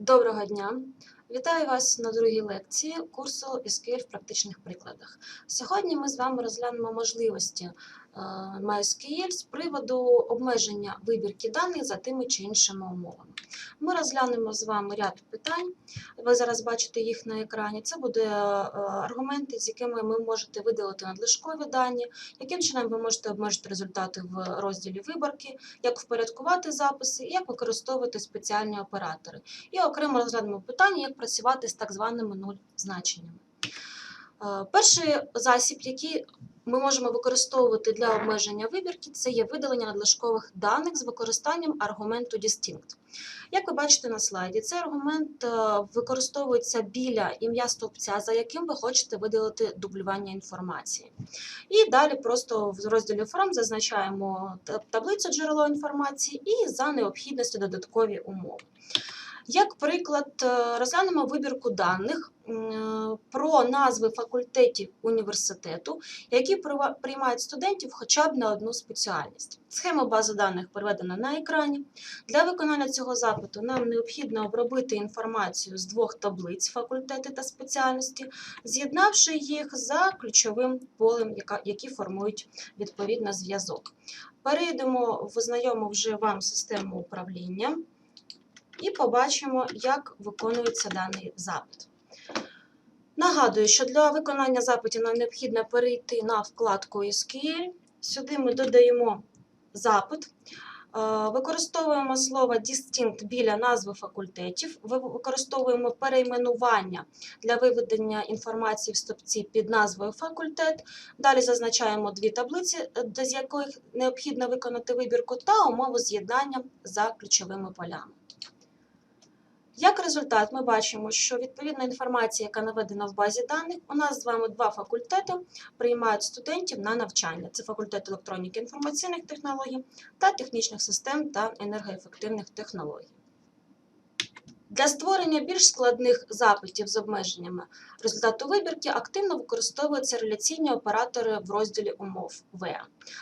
Доброго дня! Вітаю вас на другій лекції курсу SQL в практичних прикладах. Сьогодні ми з вами розглянемо можливості MySQL з приводу обмеження вибірки даних за тими чи іншими умовами. Ми розглянемо з вами ряд питань. Ви зараз бачите їх на екрані. Це буде е, аргументи, з якими ви можете видалити надлишкові дані, яким чином ви можете обмежити результати в розділі виборки, як впорядкувати записи і як використовувати спеціальні оператори. І окремо розглянемо питання, як працювати з так званими нуль значеннями. Е, Перший засіб, який ми можемо використовувати для обмеження вибірки, це є видалення надлишкових даних з використанням аргументу distinct. Як ви бачите на слайді, цей аргумент е, використовується біля ім'я стовпця, за яким ви хочете видалити дублювання інформації. І далі просто в розділі форм зазначаємо таблицю джерело інформації і за необхідності додаткові умови. Як приклад, е, розглянемо вибірку даних про назви факультетів університету, які приймають студентів хоча б на одну спеціальність. Схема бази даних переведена на екрані. Для виконання цього запиту нам необхідно обробити інформацію з двох таблиць факультети та спеціальності, з'єднавши їх за ключовим полем, які формують відповідно зв'язок. Перейдемо в знайому вже вам систему управління і побачимо, як виконується даний запит. Нагадую, що для виконання запитів нам необхідно перейти на вкладку SQL. Сюди ми додаємо запит. Е, Використовуємо слово distinct біля назви факультетів, використовуємо перейменування для виведення інформації в стопці під назвою факультет. Далі зазначаємо дві таблиці, е, з яких необхідно виконати вибірку, та умову з'єднання за ключовими полями. Як результат, ми бачимо, що відповідна інформація, яка наведена в базі даних, у нас з вами два факультети приймають студентів на навчання. Це факультет електроніки інформаційних технологій та технічних систем та енергоефективних технологій. Для створення більш складних запитів з обмеженнями результату вибірки активно використовуються реляційні оператори в розділі умов В.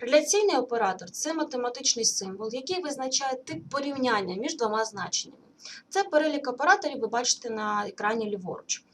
Реляційний оператор це математичний символ, який визначає тип порівняння між двома значеннями. Це перелік операторів, ви бачите на екрані ліворуч.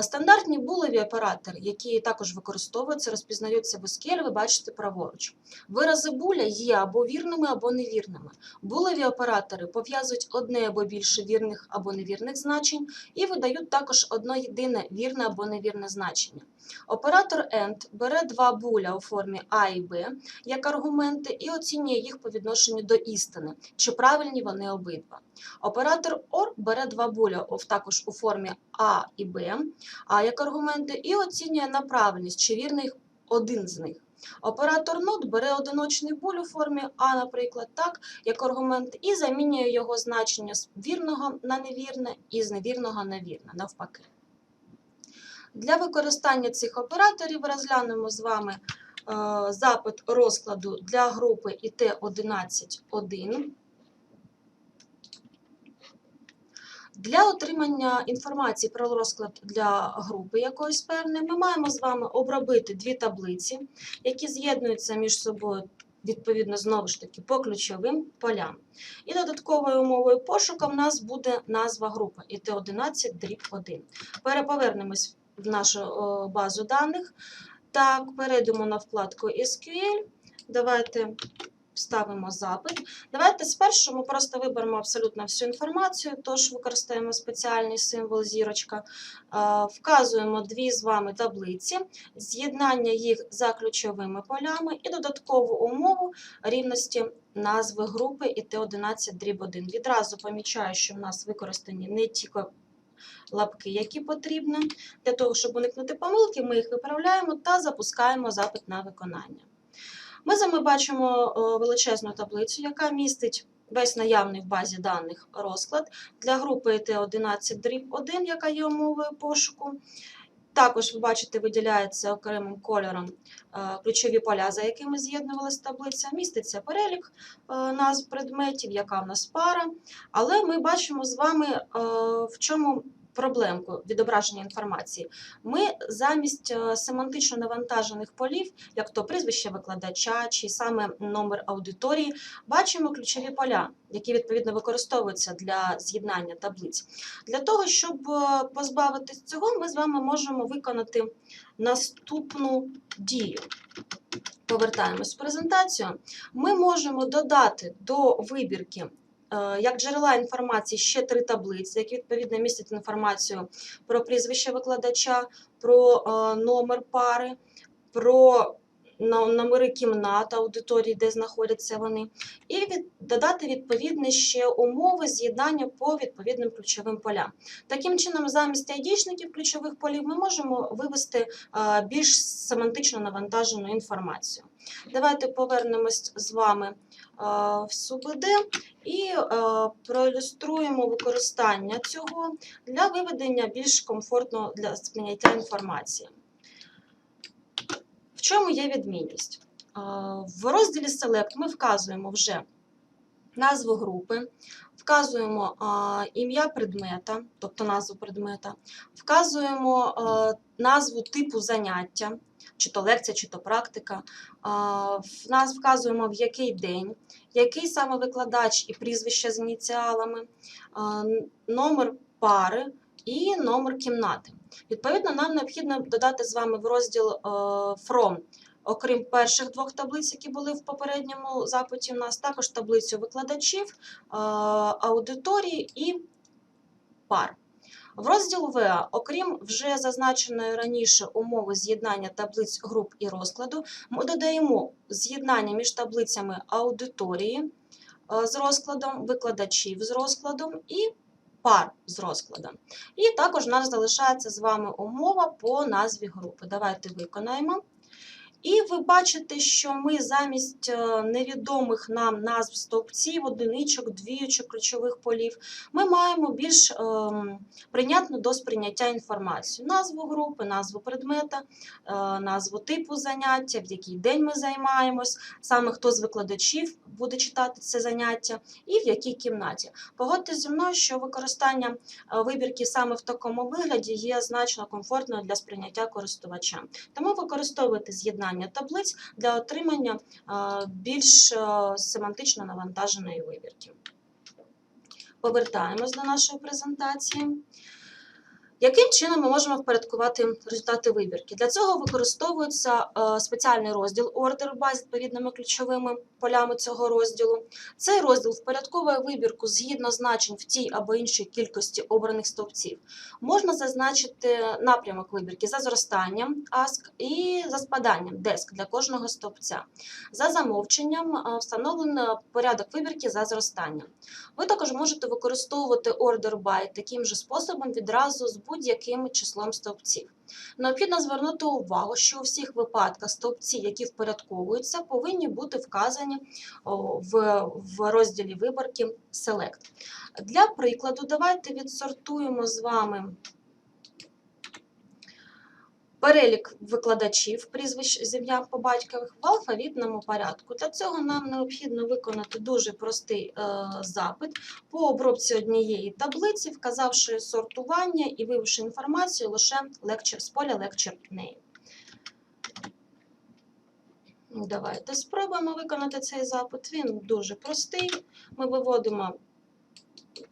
Стандартні булеві оператори, які також використовуються, розпізнаються в SQL, ви бачите праворуч. Вирази буля є або вірними, або невірними. Булеві оператори пов'язують одне або більше вірних або невірних значень і видають також одно єдине вірне або невірне значення. Оператор AND бере два буля у формі А і Б як аргументи і оцінює їх по відношенню до істини, чи правильні вони обидва. Оператор OR бере два буля також у формі А і Б, як аргументи, і оцінює на правильність, чи вірний один з них. Оператор NOT бере одиночний буль у формі А, наприклад, так, як аргумент, і замінює його значення з вірного на невірне і з невірного на вірне, навпаки. Для використання цих операторів розглянемо з вами е, запит розкладу для групи ІТ-11.1. Для отримання інформації про розклад для групи якоїсь певної, ми маємо з вами обробити дві таблиці, які з'єднуються між собою відповідно знову ж таки по ключовим полям. І додатковою умовою пошуку в нас буде назва групи ІТ11 дріб 1. Переповернемось в нашу базу даних. Так, перейдемо на вкладку SQL. Давайте вставимо запит. Давайте спершу ми просто виберемо абсолютно всю інформацію, тож використаємо спеціальний символ зірочка, вказуємо дві з вами таблиці, з'єднання їх за ключовими полями і додаткову умову рівності назви групи ІТ11 дріб 1. Відразу помічаю, що в нас використані не тільки лапки, які потрібно. Для того, щоб уникнути помилки, ми їх виправляємо та запускаємо запит на виконання. Ми з вами бачимо величезну таблицю, яка містить весь наявний в базі даних розклад для групи ІТ11 дріб 1, яка є умовою пошуку. Також ви бачите, виділяється окремим кольором ключові поля, за якими з'єднувалася таблиця. Міститься перелік е, назв предметів, яка в нас пара. Але ми бачимо з вами, е, в чому проблемку відображення інформації, ми замість е, семантично навантажених полів, як то прізвище викладача чи саме номер аудиторії, бачимо ключові поля, які відповідно використовуються для з'єднання таблиць. Для того, щоб е, позбавитись цього, ми з вами можемо виконати наступну дію. Повертаємось в презентацію. Ми можемо додати до вибірки як джерела інформації ще три таблиці, які відповідно містять інформацію про прізвище викладача, про е, номер пари, про номери кімнат, аудиторії, де знаходяться вони, і від, додати відповідні ще умови з'єднання по відповідним ключовим полям. Таким чином, замість айдішників ключових полів ми можемо вивести е, більш семантично навантажену інформацію. Давайте повернемось з вами е, в СУБД і е, проілюструємо використання цього для виведення більш комфортного для сприйняття інформації. В чому є відмінність? Е, В розділі Select ми вказуємо вже назву групи, вказуємо ім'я предмета, тобто назву предмета, вказуємо назву типу заняття, чи то лекція, чи то практика. В нас вказуємо в який день, який саме викладач і прізвище з ініціалами, номер пари і номер кімнати. Відповідно, нам необхідно додати з вами в розділ е, From окрім перших двох таблиць, які були в попередньому запиті, у нас також таблицю викладачів, е, аудиторії і пар. В розділ ВА, окрім вже зазначеної раніше умови з'єднання таблиць груп і розкладу, ми додаємо з'єднання між таблицями аудиторії е, з розкладом, викладачів з розкладом і пар з розкладом. І також у нас залишається з вами умова по назві групи. Давайте виконаємо. Ви бачите, що ми замість е, невідомих нам назв стовпців, одиничок, двіючок, ключових полів, ми маємо більш ем, прийнятну до сприйняття інформацію: назву групи, назву предмета, е, назву типу заняття, в який день ми займаємось, саме хто з викладачів буде читати це заняття, і в якій кімнаті. Погодьтесь зі мною, що використання е, вибірки саме в такому вигляді є значно комфортною для сприйняття користувача. Тому використовуйте з'єднання таблиць для отримання більш е, семантично навантаженої вибірки. Повертаємось до нашої презентації. Яким чином ми можемо впорядкувати результати вибірки? Для цього використовується е, спеціальний розділ Order By з відповідними ключовими полями цього розділу. Цей розділ впорядковує вибірку згідно значень в тій або іншій кількості обраних стовпців. Можна зазначити напрямок вибірки за зростанням ASK і за спаданням DESK для кожного стовпця. За замовченням е, встановлено порядок вибірки за зростанням. Ви також можете використовувати Order By таким же способом відразу з будь-яким числом стовпців. Необхідно звернути увагу, що у всіх випадках стовпці, які впорядковуються, повинні бути вказані в, розділі виборки Select. Для прикладу, давайте відсортуємо з вами перелік викладачів, прізвищ з по батькових в алфавітному порядку. Для цього нам необхідно виконати дуже простий е, запит по обробці однієї таблиці, вказавши сортування і вивівши інформацію лише lecture, з поля Lecture Name. Давайте спробуємо виконати цей запит. Він дуже простий. Ми виводимо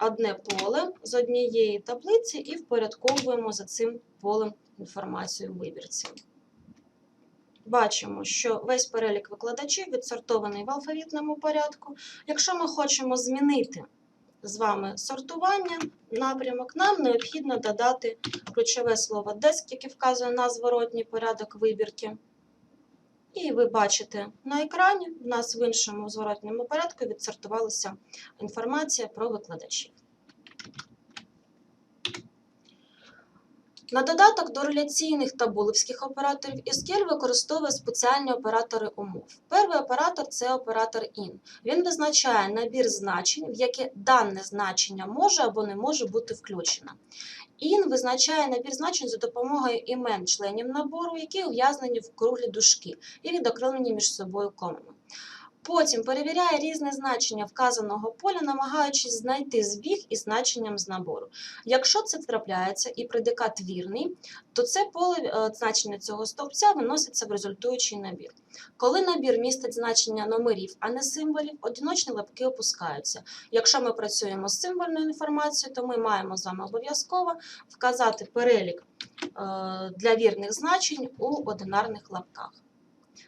одне поле з однієї таблиці і впорядковуємо за цим полем інформацію вибірці. Бачимо, що весь перелік викладачів відсортований в алфавітному порядку. Якщо ми хочемо змінити з вами сортування, напрямок, нам необхідно додати ключове слово desk, яке вказує на зворотній порядок вибірки. І ви бачите на екрані, в нас в іншому зворотньому порядку відсортувалася інформація про викладачів. На додаток до реляційних та булевських операторів SQL використовує спеціальні оператори умов. Перший оператор це оператор IN. Він визначає набір значень, в яке дане значення може або не може бути включено. IN визначає набір значень за допомогою імен членів набору, які ув'язнені в круглі дужки і відокремлені між собою комами. Потім перевіряє різне значення вказаного поля, намагаючись знайти збіг із значенням з набору. Якщо це трапляється і предикат вірний, то це поле е, значення цього стовпця виноситься в результуючий набір. Коли набір містить значення номерів, а не символів, одиночні лапки опускаються. Якщо ми працюємо з символьною інформацією, то ми маємо з вами обов'язково вказати перелік е, для вірних значень у одинарних лапках.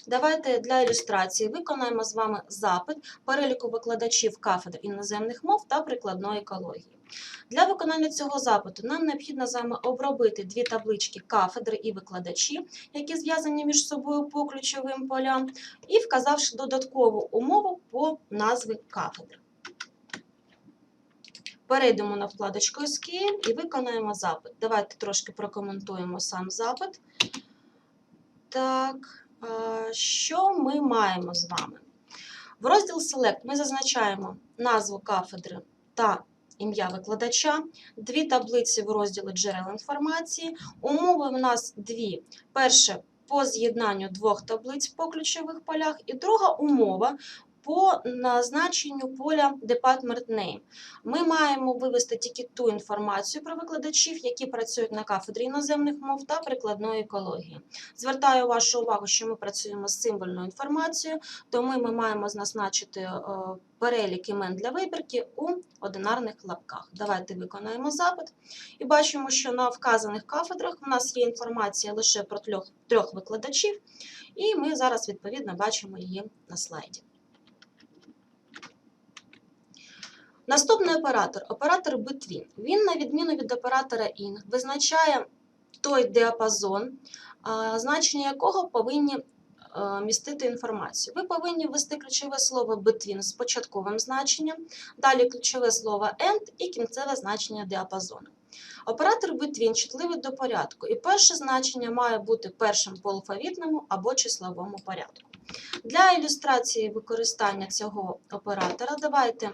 Давайте для ілюстрації виконаємо з вами запит переліку викладачів кафедр іноземних мов та прикладної екології. Для виконання цього запиту нам необхідно з вами обробити дві таблички кафедри і викладачі, які зв'язані між собою по ключовим полям, і вказавши додаткову умову по назві кафедри. Перейдемо на вкладочку SQL і виконаємо запит. Давайте трошки прокоментуємо сам запит. Так, що ми маємо з вами? В розділ Select ми зазначаємо назву кафедри та ім'я викладача, дві таблиці в розділі джерел інформації. Умови в нас дві. Перше по з'єднанню двох таблиць по ключових полях, і друга умова по назначенню поля Department Name. Ми маємо вивести тільки ту інформацію про викладачів, які працюють на кафедрі іноземних мов та прикладної екології. Звертаю вашу увагу, що ми працюємо з символьною інформацією, тому ми маємо зазначити е, перелік імен для вибірки у одинарних лапках. Давайте виконаємо запит і бачимо, що на вказаних кафедрах у нас є інформація лише про трьох викладачів, і ми зараз відповідно бачимо її на слайді. Наступний оператор оператор Between. Він, на відміну від оператора IN, визначає той діапазон, значення якого повинні містити інформацію. Ви повинні ввести ключове слово between з початковим значенням, далі ключове слово end і кінцеве значення діапазону. Оператор between чутливий до порядку, і перше значення має бути першим по алфавітному або числовому порядку. Для ілюстрації використання цього оператора давайте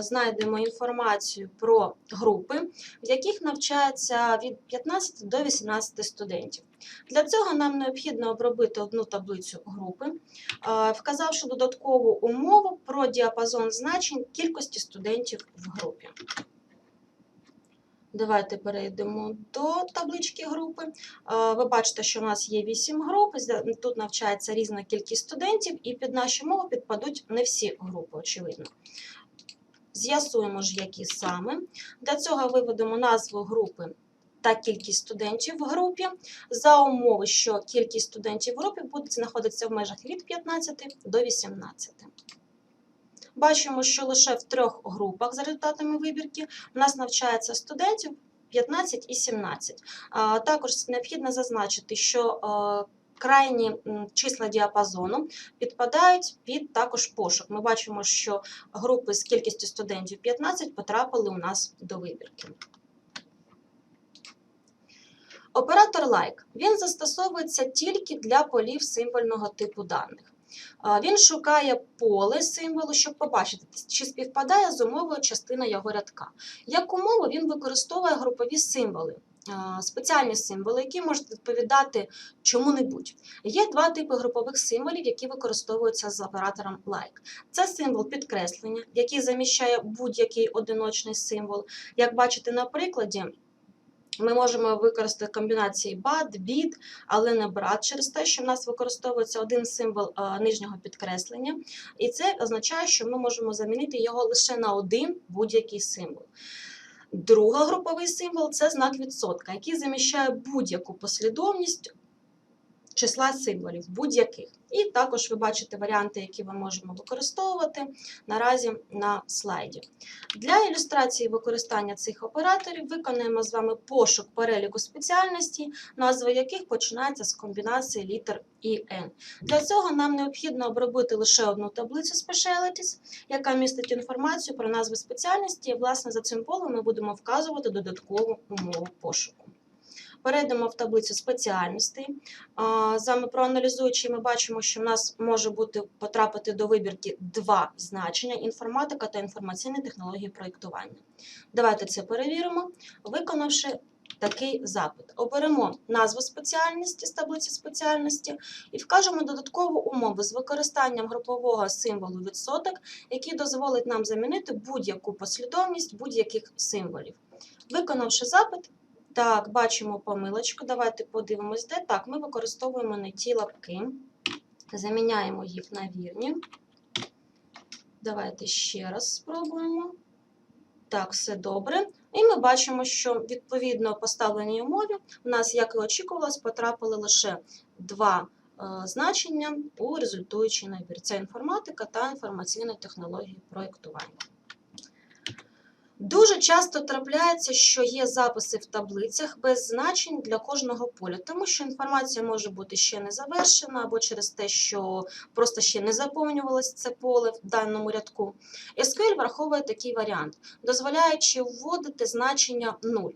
знайдемо інформацію про групи, в яких навчається від 15 до 18 студентів. Для цього нам необхідно обробити одну таблицю групи, вказавши додаткову умову про діапазон значень кількості студентів в групі. Давайте перейдемо до таблички групи. Е, Ви бачите, що в нас є 8 груп, тут навчається різна кількість студентів, і під наші мови підпадуть не всі групи, очевидно. З'ясуємо ж, які саме. Для цього виведемо назву групи та кількість студентів в групі за умови, що кількість студентів в групі буде знаходитися в межах від 15 до 18. Бачимо, що лише в трьох групах за результатами вибірки у нас навчається студентів 15 і 17. А, Також необхідно зазначити, що е, крайні числа діапазону підпадають під також пошук. Ми бачимо, що групи з кількістю студентів 15 потрапили у нас до вибірки. Оператор like. Він застосовується тільки для полів символьного типу даних. Він шукає поле символу, щоб побачити, чи співпадає з умовою частина його рядка. Як умову він використовує групові символи, спеціальні символи, які можуть відповідати чому-небудь. Є два типи групових символів, які використовуються з оператором like. Це символ підкреслення, який заміщає будь-який одиночний символ. Як бачите на прикладі, ми можемо використати комбінації бад, бід, але не брат через те, що в нас використовується один символ нижнього підкреслення, і це означає, що ми можемо замінити його лише на один будь-який символ. Друга груповий символ це знак відсотка, який заміщає будь-яку послідовність числа символів, будь-яких. І також ви бачите варіанти, які ми можемо використовувати наразі на слайді. Для ілюстрації використання цих операторів виконаємо з вами пошук переліку спеціальностей, назви яких починається з комбінації літер і N. Для цього нам необхідно обробити лише одну таблицю Specialities, яка містить інформацію про назви спеціальності, і, власне, за цим полем ми будемо вказувати додаткову умову пошуку. Перейдемо в таблицю спеціальностей. Вами проаналізуючи, ми бачимо, що в нас може бути потрапити до вибірки два значення: інформатика та інформаційні технології проєктування. Давайте це перевіримо, виконавши такий запит. Оберемо назву спеціальності з таблиці спеціальності і вкажемо додаткову умову з використанням групового символу відсоток, який дозволить нам замінити будь-яку послідовність будь-яких символів. Виконавши запит, так, бачимо помилочку. Давайте подивимось, де так. Ми використовуємо не ті лапки, заміняємо їх на вірні. Давайте ще раз спробуємо. Так, все добре. І ми бачимо, що відповідно поставленій умові у нас, як і очікувалось, потрапили лише два е, значення у результуючий набір. Це інформатика та інформаційні технології проєктування. Дуже часто трапляється, що є записи в таблицях без значень для кожного поля, тому що інформація може бути ще не завершена, або через те, що просто ще не заповнювалось це поле в даному рядку. SQL враховує такий варіант, дозволяючи вводити значення 0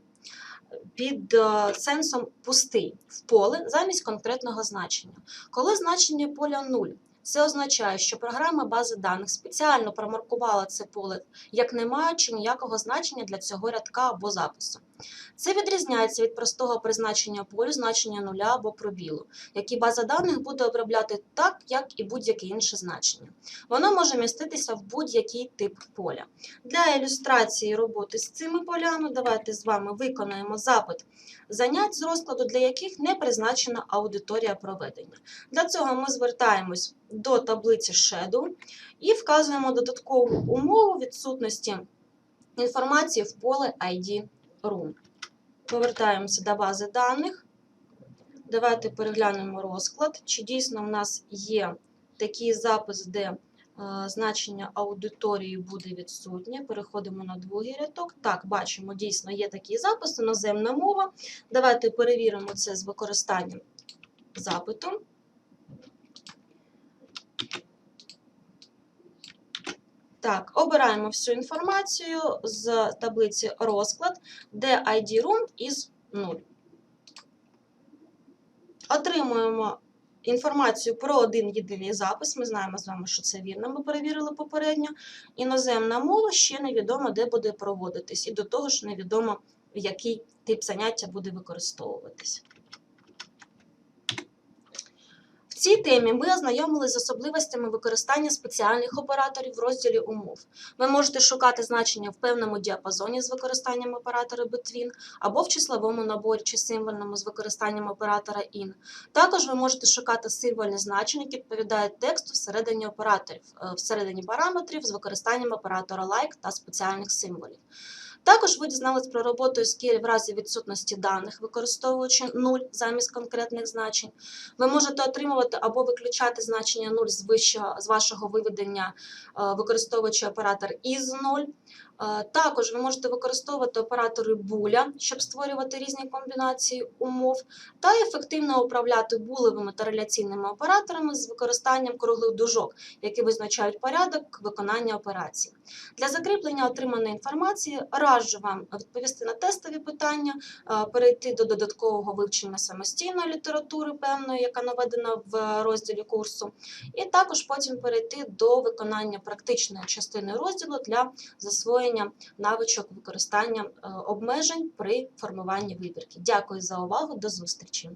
під е, сенсом пустий в поле замість конкретного значення. Коли значення поля 0, це означає, що програма бази даних спеціально промаркувала це поле як не маючи ніякого значення для цього рядка або запису. Це відрізняється від простого призначення полю значення нуля або пробілу, які база даних буде обробляти так, як і будь-яке інше значення. Воно може міститися в будь-який тип поля. Для ілюстрації роботи з цими полями давайте з вами виконаємо запит занять з розкладу, для яких не призначена аудиторія проведення. Для цього ми звертаємось до таблиці Shadow і вказуємо додаткову умову відсутності інформації в поле ID Room. Повертаємося до бази даних. Давайте переглянемо розклад, чи дійсно в нас є такий запис, де е, значення аудиторії буде відсутнє. Переходимо на другий рядок. Так, бачимо, дійсно є такий запис, іноземна мова. Давайте перевіримо це з використанням запиту. Так, обираємо всю інформацію з таблиці розклад, де ID room із 0. Отримуємо інформацію про один єдиний запис. Ми знаємо з вами, що це вірно, ми перевірили попередньо. Іноземна мова ще невідомо, де буде проводитись, і до того ж невідомо, який тип заняття буде використовуватись. В цій темі ми ознайомилися з особливостями використання спеціальних операторів в розділі умов. Ви можете шукати значення в певному діапазоні з використанням оператора between або в числовому наборі чи символьному з використанням оператора in. Також ви можете шукати символьні значення, які відповідають тексту всередині операторів, е, всередині параметрів з використанням оператора like та спеціальних символів. Також ви дізнались про роботу SQL в разі відсутності даних, використовуючи 0 замість конкретних значень. Ви можете отримувати або виключати значення 0 з, вищого, з вашого виведення, е, використовуючи оператор із 0. Е, Також ви можете використовувати оператори буля, щоб створювати різні комбінації умов, та ефективно управляти булевими та реляційними операторами з використанням круглих дужок, які визначають порядок виконання операцій. Для закріплення отриманої інформації раджу вам відповісти на тестові питання, е, перейти до додаткового вивчення самостійної літератури, певної, яка наведена в розділі курсу, і також потім перейти до виконання практичної частини розділу для засвоєння навичок використання е, обмежень при формуванні вибірки. Дякую за увагу, до зустрічі!